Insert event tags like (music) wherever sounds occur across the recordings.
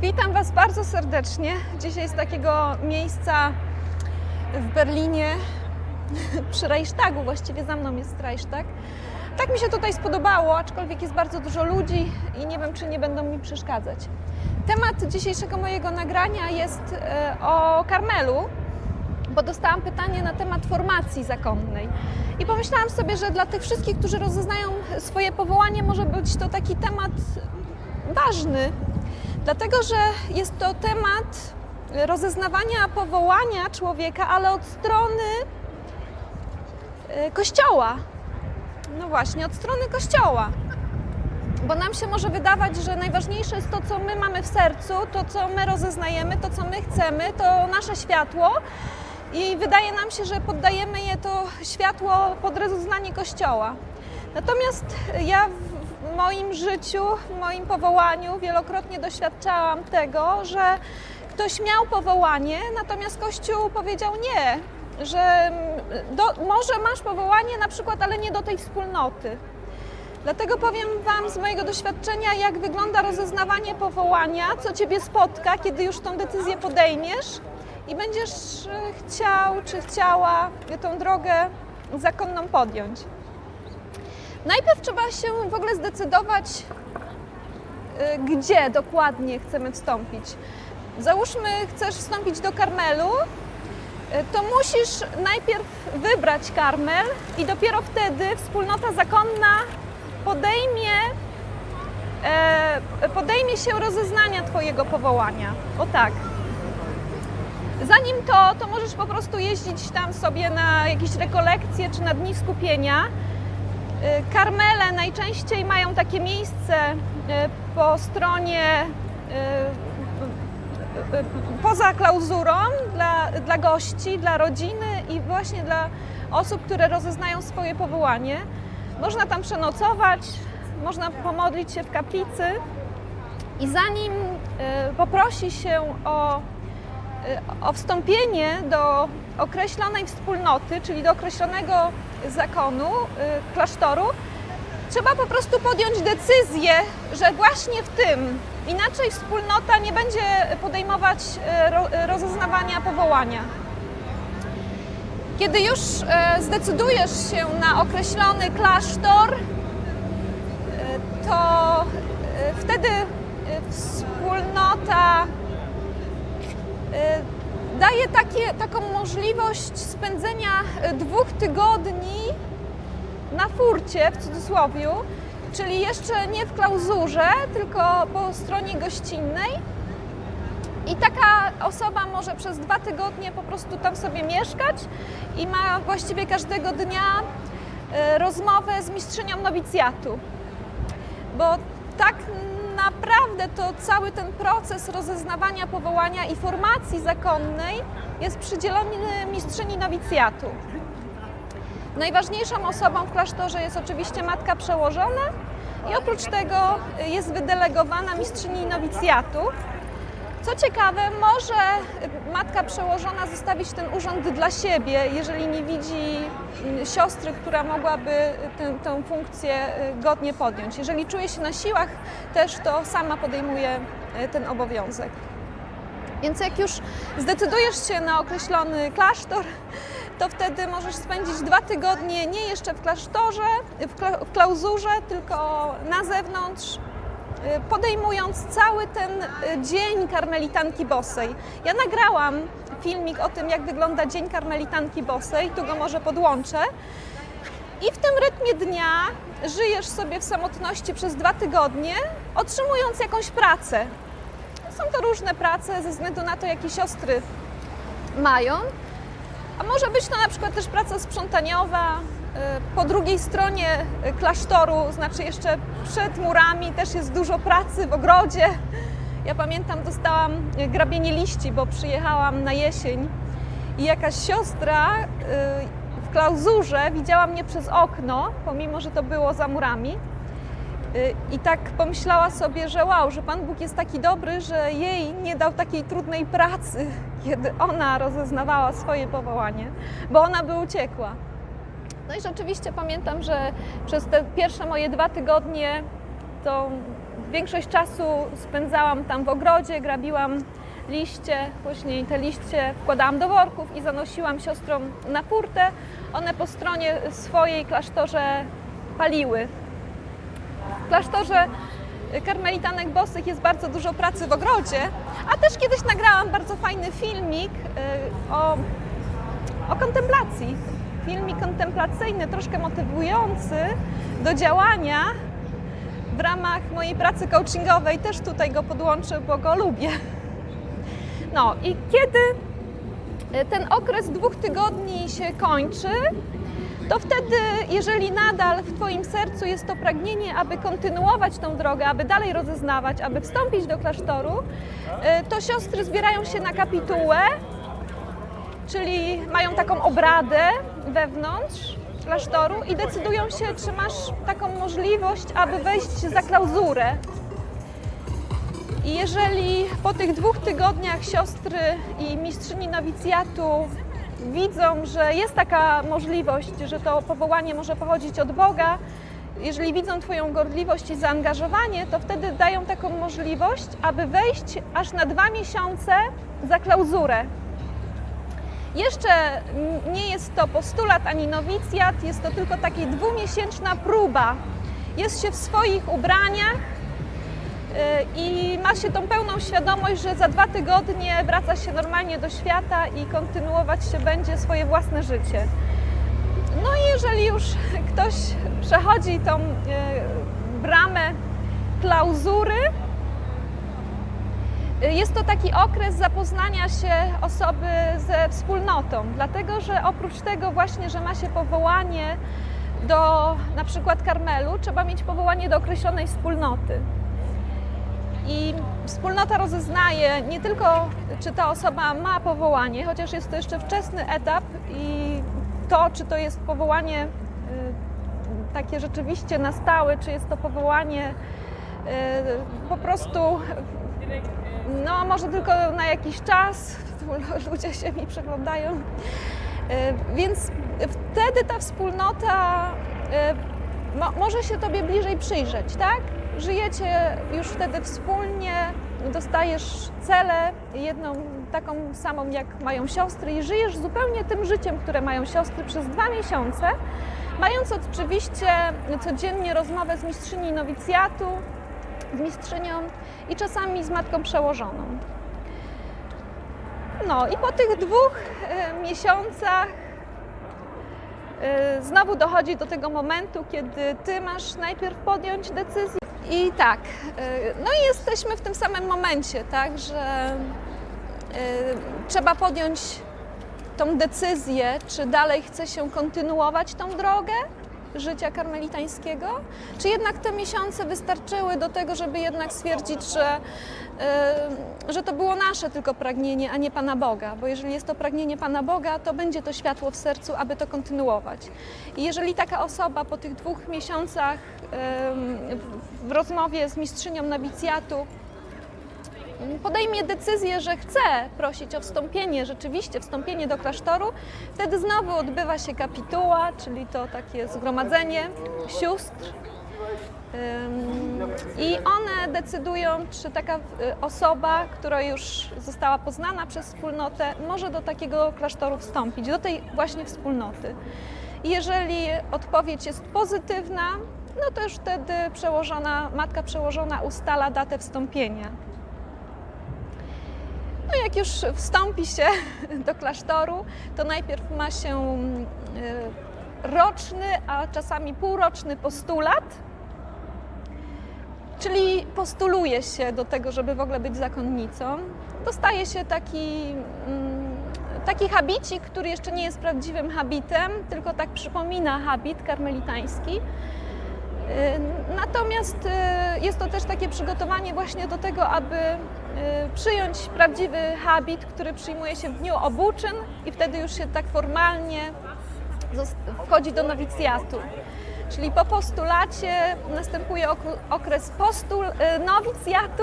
Witam Was bardzo serdecznie. Dzisiaj z takiego miejsca w Berlinie, (laughs) przy Reichstagu, właściwie za mną jest Reichstag. Tak mi się tutaj spodobało, aczkolwiek jest bardzo dużo ludzi i nie wiem, czy nie będą mi przeszkadzać. Temat dzisiejszego mojego nagrania jest e, o Karmelu, bo dostałam pytanie na temat formacji zakonnej. I pomyślałam sobie, że dla tych wszystkich, którzy rozeznają swoje powołanie, może być to taki temat ważny, dlatego że jest to temat rozeznawania powołania człowieka, ale od strony e, Kościoła. No właśnie, od strony Kościoła. Bo nam się może wydawać, że najważniejsze jest to, co my mamy w sercu, to, co my rozeznajemy, to, co my chcemy, to nasze światło. I wydaje nam się, że poddajemy je to światło pod rozeznanie Kościoła. Natomiast ja w moim życiu, w moim powołaniu wielokrotnie doświadczałam tego, że ktoś miał powołanie, natomiast Kościół powiedział nie, że do, może masz powołanie na przykład, ale nie do tej wspólnoty. Dlatego powiem Wam z mojego doświadczenia, jak wygląda rozeznawanie powołania, co Ciebie spotka, kiedy już tą decyzję podejmiesz i będziesz e, chciał czy chciała tą drogę zakonną podjąć. Najpierw trzeba się w ogóle zdecydować, y, gdzie dokładnie chcemy wstąpić. Załóżmy, chcesz wstąpić do Karmelu, y, to musisz najpierw wybrać Karmel i dopiero wtedy wspólnota zakonna podejmie, e, podejmie się rozeznania Twojego powołania. O tak. Zanim to, to możesz po prostu jeździć tam sobie na jakieś rekolekcje czy na dni skupienia. Y, Karmele najczęściej mają takie miejsce y, po stronie y, poza klauzurą dla, dla gości, dla rodziny i właśnie dla osób, które rozeznają swoje powołanie. Można tam przenocować, można pomodlić się w kaplicy i zanim poprosi się o o wstąpienie do określonej wspólnoty, czyli do określonego zakonu, y, klasztoru, trzeba po prostu podjąć decyzję, że właśnie w tym, inaczej wspólnota nie będzie podejmować y, ro- rozeznawania powołania. Kiedy już y, zdecydujesz się na określony klasztor, y, to y, wtedy y, wspólnota y, daje takie, taką możliwość spędzenia y, dwóch tygodni na furcie, w cudzysłowie, czyli jeszcze nie w klauzurze, tylko po stronie gościnnej. I taka osoba może przez dwa tygodnie po prostu tam sobie mieszkać i ma właściwie każdego dnia y, rozmowę z mistrzynią nowicjatu. Bo tak naprawdę to cały ten proces rozeznawania powołania i formacji zakonnej jest przydzielony mistrzyni nowicjatu. Najważniejszą osobą w klasztorze jest oczywiście matka przełożona i oprócz tego jest wydelegowana mistrzyni nowicjatu. Co ciekawe, może matka przełożona zostawić ten urząd dla siebie, jeżeli nie widzi siostry, która mogłaby tę, tę funkcję y, godnie podjąć. Jeżeli czuje się na siłach, też to sama podejmuje y, ten obowiązek. Więc jak już zdecydujesz się na określony klasztor, to wtedy możesz spędzić dwa tygodnie nie jeszcze w klasztorze, w kla- w klauzurze, tylko na zewnątrz, podejmując cały ten y, dzień karmelitanki bosej. Ja nagrałam filmik o tym, jak wygląda dzień karmelitanki bosej, tu go może podłączę. I w tym rytmie dnia żyjesz sobie w samotności przez dwa tygodnie, otrzymując jakąś pracę. Są to różne prace ze względu na to, jakie siostry mają. A może być to na przykład też praca sprzątaniowa. Y, Po drugiej stronie y, klasztoru, znaczy jeszcze przed murami, też jest dużo pracy w ogrodzie. Ja pamiętam, dostałam y, grabienie liści, bo przyjechałam na jesień i jakaś siostra w klauzurze widziała mnie przez okno, pomimo że to było za murami. I tak pomyślała sobie, że wow, że Pan Bóg jest taki dobry, że jej nie dał takiej trudnej pracy, (laughs) kiedy ona rozeznawała swoje powołanie, bo ona by uciekła. No i rzeczywiście pamiętam, że przez te pierwsze moje dwa tygodnie to większość czasu spędzałam tam w ogrodzie, grabiłam liście, później te liście wkładałam do worków i zanosiłam siostrom na furtę. One po stronie swojej klasztorze paliły. W klasztorze karmelitanek bosych jest bardzo dużo pracy w ogrodzie, a też kiedyś nagrałam bardzo fajny filmik y, o, o kontemplacji. Filmik kontemplacyjny, troszkę motywujący do działania w ramach mojej pracy coachingowej. Też tutaj go podłączę, bo go lubię. No i kiedy y, ten okres dwóch tygodni się kończy, to wtedy, jeżeli nadal w Twoim sercu jest to pragnienie, aby kontynuować tą drogę, aby dalej rozeznawać, aby wstąpić do klasztoru, y, to siostry zbierają się na kapitułę, czyli mają taką obradę wewnątrz klasztoru i decydują się, czy masz taką możliwość, aby wejść za klauzurę. I jeżeli po tych dwóch tygodniach siostry i mistrzyni nowicjatu widzą, że jest taka możliwość, że to powołanie może pochodzić od Boga, jeżeli widzą Twoją gorliwość i zaangażowanie, to wtedy dają taką możliwość, aby wejść aż na dwa miesiące za klauzurę. Jeszcze nie jest to postulat ani nowicjat, jest to tylko taka dwumiesięczna próba. Jest się w swoich ubraniach y, i ma się tą pełną świadomość, że za dwa tygodnie wraca się normalnie do świata i kontynuować się będzie swoje własne życie. No i jeżeli już ktoś przechodzi tą y, bramę klauzury, jest to taki okres zapoznania się osoby ze wspólnotą, dlatego że oprócz tego właśnie, że ma się powołanie do na przykład Karmelu, trzeba mieć powołanie do określonej wspólnoty. I wspólnota rozeznaje nie tylko, czy ta osoba ma powołanie, chociaż jest to jeszcze wczesny etap i to, czy to jest powołanie y, takie rzeczywiście na stałe, czy jest to powołanie y, po prostu, no może tylko na jakiś czas, ludzie się mi przeglądają, Y, więc wtedy ta wspólnota y, mo- może się Tobie bliżej przyjrzeć, tak? Żyjecie już wtedy wspólnie, dostajesz cele, jedną taką samą jak mają siostry i żyjesz zupełnie tym życiem, które mają siostry przez dwa miesiące, mając oczywiście codziennie rozmowę z mistrzyni nowicjatu, z mistrzynią i czasami z matką przełożoną. No i po tych dwóch e, miesiącach e, znowu dochodzi do tego momentu, kiedy ty masz najpierw podjąć decyzję. I tak, e, no i jesteśmy w tym samym momencie, tak, że e, trzeba podjąć tą decyzję, czy dalej chce się kontynuować tą drogę życia karmelitańskiego, czy jednak te miesiące wystarczyły do tego, żeby jednak stwierdzić, że, że to było nasze tylko pragnienie, a nie Pana Boga, bo jeżeli jest to pragnienie Pana Boga, to będzie to światło w sercu, aby to kontynuować. I jeżeli taka osoba po tych dwóch miesiącach w rozmowie z mistrzynią nowicjatu podejmie decyzję, że chce prosić o wstąpienie, rzeczywiście wstąpienie do klasztoru, wtedy znowu odbywa się kapituła, czyli to takie zgromadzenie sióstr. I one decydują, czy taka y, osoba, która już została poznana przez wspólnotę, może do takiego klasztoru wstąpić, do tej właśnie wspólnoty. Jeżeli odpowiedź jest pozytywna, no to już wtedy przełożona, matka przełożona ustala datę wstąpienia. No jak już wstąpi się (laughs) do klasztoru, to najpierw ma się y, roczny, a czasami półroczny postulat, czyli postuluje się do tego, żeby w ogóle być zakonnicą. Dostaje się taki, mm, taki habicik, który jeszcze nie jest prawdziwym habitem, tylko tak przypomina habit karmelitański. Y, Natomiast y, jest to też takie przygotowanie właśnie do tego, aby przyjąć prawdziwy habit, który przyjmuje się w dniu obuczyn i wtedy już się tak formalnie wchodzi do nowicjatu. Czyli po postulacie następuje ok- okres postul, y, nowicjatu.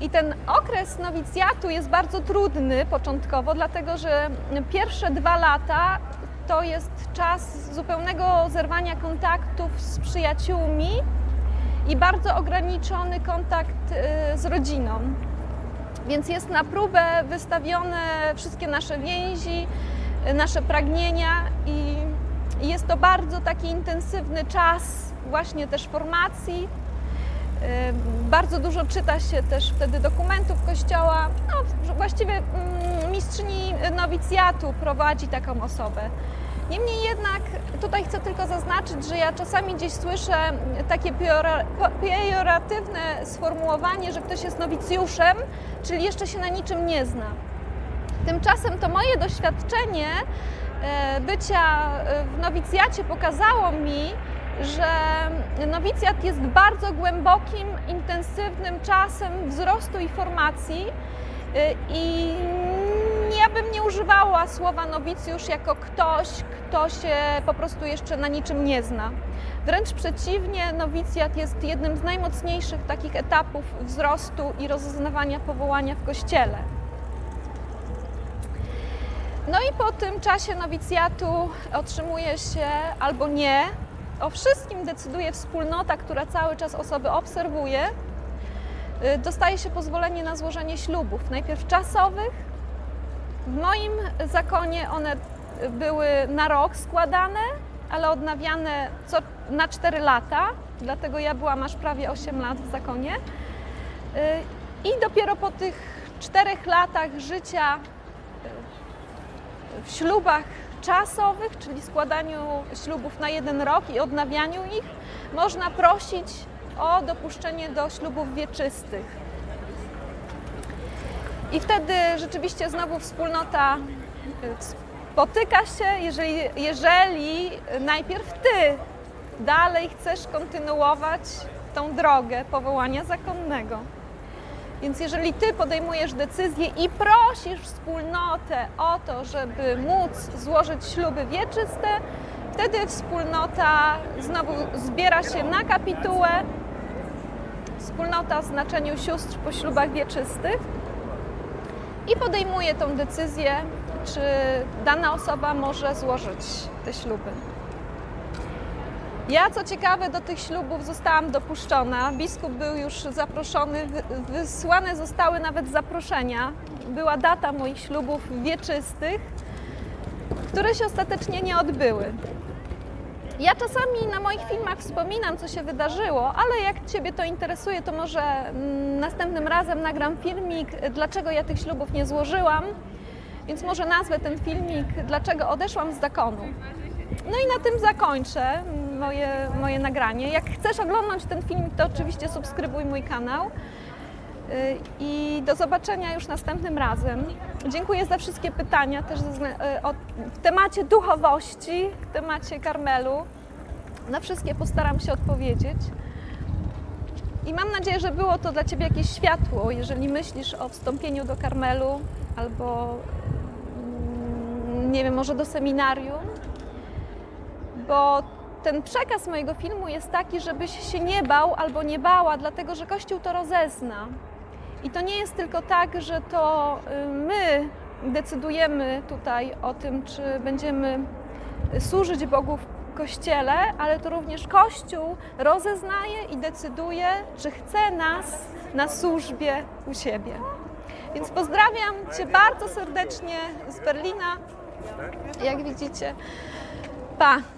I ten okres nowicjatu jest bardzo trudny początkowo, dlatego że pierwsze dwa lata to jest czas zupełnego zerwania kontaktów z przyjaciółmi i bardzo ograniczony kontakt y, z rodziną. Więc jest na próbę wystawione wszystkie nasze więzi, y, nasze pragnienia i jest to bardzo taki intensywny czas właśnie też formacji. Y, Bardzo dużo czyta się też wtedy dokumentów Kościoła. No, właściwie mm, mistrzyni nowicjatu prowadzi taką osobę. Niemniej jednak tutaj chcę tylko zaznaczyć, że ja czasami gdzieś słyszę takie piora- pejoratywne sformułowanie, że ktoś jest nowicjuszem, czyli jeszcze się na niczym nie zna. Tymczasem to moje doświadczenie e, bycia e, w nowicjacie pokazało mi, że nowicjat jest bardzo głębokim, intensywnym czasem wzrostu i formacji e, i ja bym nie używała słowa nowicjusz jako ktoś, kto się po prostu jeszcze na niczym nie zna. Wręcz przeciwnie, nowicjat jest jednym z najmocniejszych takich etapów wzrostu i rozeznawania powołania w Kościele. No i po tym czasie nowicjatu otrzymuje się albo nie. O wszystkim decyduje wspólnota, która cały czas osoby obserwuje. Y, Dostaje się pozwolenie na złożenie ślubów, najpierw czasowych. W moim zakonie one były na rok składane, ale odnawiane co, na 4 lata, dlatego ja byłam aż prawie 8 lat w zakonie. Y, I dopiero po tych czterech latach życia w ślubach czasowych, czyli składaniu ślubów na jeden rok i odnawianiu ich, można prosić o dopuszczenie do ślubów wieczystych. I wtedy rzeczywiście znowu wspólnota y, spotyka się, jeżeli, jeżeli najpierw ty dalej chcesz kontynuować tą drogę powołania zakonnego. Więc jeżeli ty podejmujesz decyzję i prosisz wspólnotę o to, żeby móc złożyć śluby wieczyste, wtedy wspólnota znowu zbiera się na kapitułę. Wspólnota w znaczeniu sióstr po ślubach wieczystych i podejmuje tą decyzję, czy dana osoba może złożyć te śluby. Ja, co ciekawe, do tych ślubów zostałam dopuszczona. Biskup był już zaproszony, wy- wysłane zostały nawet zaproszenia. Była data moich ślubów wieczystych, które się ostatecznie nie odbyły. Ja czasami na moich filmach wspominam, co się wydarzyło, ale jak Ciebie to interesuje, to może mm, następnym razem nagram filmik, dlaczego ja tych ślubów nie złożyłam. Więc może nazwę ten filmik, dlaczego odeszłam z zakonu. No i na tym zakończę moje, moje nagranie. Jak chcesz oglądać ten filmik, to oczywiście subskrybuj mój kanał. Y, I do zobaczenia już następnym razem. Dziękuję za wszystkie pytania też y, w temacie duchowości, w temacie karmelu. Na wszystkie postaram się odpowiedzieć. I mam nadzieję, że było to dla Ciebie jakieś światło, jeżeli myślisz o wstąpieniu do karmelu albo mm, nie wiem, może do seminarium bo ten przekaz mojego filmu jest taki, żebyś się nie bał albo nie bała, dlatego że Kościół to rozezna. I to nie jest tylko tak, że to y, my decydujemy tutaj o tym, czy będziemy służyć Bogu w Kościele, ale to również Kościół rozeznaje i decyduje, czy chce nas na służbie u siebie. Więc pozdrawiam Cię bardzo serdecznie z Berlina. Jak widzicie, pa!